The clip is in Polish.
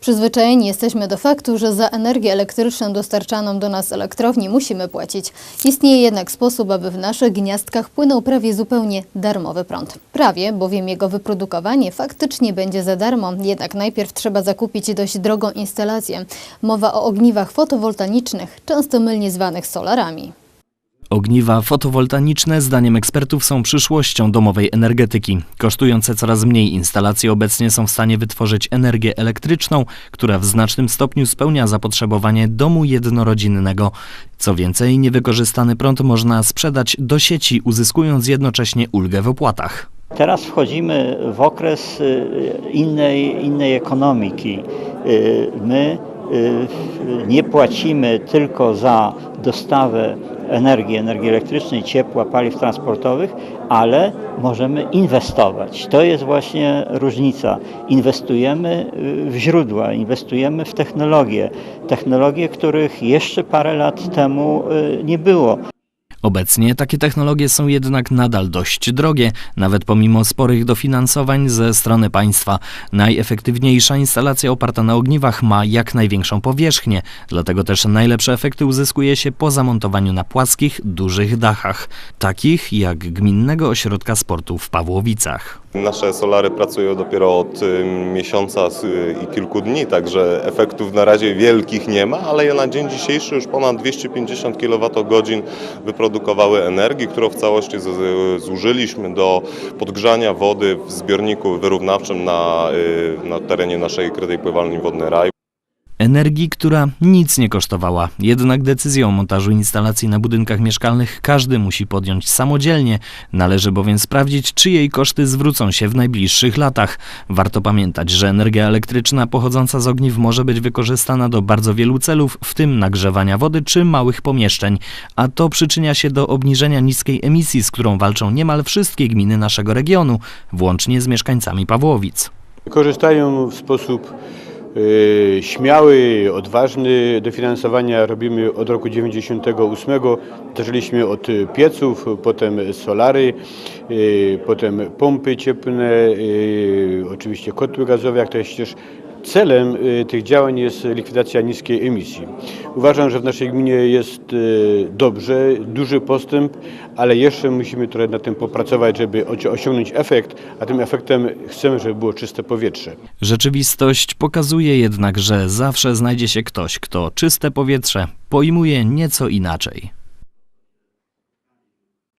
Przyzwyczajeni jesteśmy do faktu, że za energię elektryczną dostarczaną do nas elektrowni musimy płacić. Istnieje jednak sposób, aby w naszych gniazdkach płynął prawie zupełnie darmowy prąd. Prawie, bowiem jego wyprodukowanie faktycznie będzie za darmo, jednak najpierw trzeba zakupić dość drogą instalację. Mowa o ogniwach fotowoltaicznych, często mylnie zwanych solarami. Ogniwa fotowoltaiczne zdaniem ekspertów są przyszłością domowej energetyki. Kosztujące coraz mniej instalacje obecnie są w stanie wytworzyć energię elektryczną, która w znacznym stopniu spełnia zapotrzebowanie domu jednorodzinnego. Co więcej, niewykorzystany prąd można sprzedać do sieci, uzyskując jednocześnie ulgę w opłatach. Teraz wchodzimy w okres y, innej, innej ekonomiki. Y, My y, nie płacimy tylko za dostawę energii, energii elektrycznej, ciepła, paliw transportowych, ale możemy inwestować. To jest właśnie różnica. Inwestujemy w źródła, inwestujemy w technologie, technologie, których jeszcze parę lat temu nie było. Obecnie takie technologie są jednak nadal dość drogie, nawet pomimo sporych dofinansowań ze strony państwa. Najefektywniejsza instalacja oparta na ogniwach ma jak największą powierzchnię, dlatego też najlepsze efekty uzyskuje się po zamontowaniu na płaskich, dużych dachach, takich jak Gminnego Ośrodka Sportu w Pawłowicach. Nasze solary pracują dopiero od miesiąca i kilku dni, także efektów na razie wielkich nie ma, ale na dzień dzisiejszy już ponad 250 kWh wyprodukowały energii, którą w całości zużyliśmy do podgrzania wody w zbiorniku wyrównawczym na, y, na terenie naszej krytej pływalni Wodny Raj. Energii, która nic nie kosztowała. Jednak decyzję o montażu instalacji na budynkach mieszkalnych każdy musi podjąć samodzielnie. Należy bowiem sprawdzić, czy jej koszty zwrócą się w najbliższych latach. Warto pamiętać, że energia elektryczna pochodząca z ogniw może być wykorzystana do bardzo wielu celów, w tym nagrzewania wody czy małych pomieszczeń, a to przyczynia się do obniżenia niskiej emisji, z którą walczą niemal wszystkie gminy naszego regionu, włącznie z mieszkańcami Pawłowic. Korzystają w sposób śmiały, odważny. Dofinansowania robimy od roku 98. Zaczęliśmy od y, pieców, potem solary, y, potem pompy cieplne, y, oczywiście kotły gazowe, jak to jest też Celem y, tych działań jest likwidacja niskiej emisji. Uważam, że w naszej gminie jest y, dobrze, duży postęp, ale jeszcze musimy trochę nad tym popracować, żeby osiągnąć efekt, a tym efektem chcemy, żeby było czyste powietrze. Rzeczywistość pokazuje jednak, że zawsze znajdzie się ktoś, kto czyste powietrze pojmuje nieco inaczej.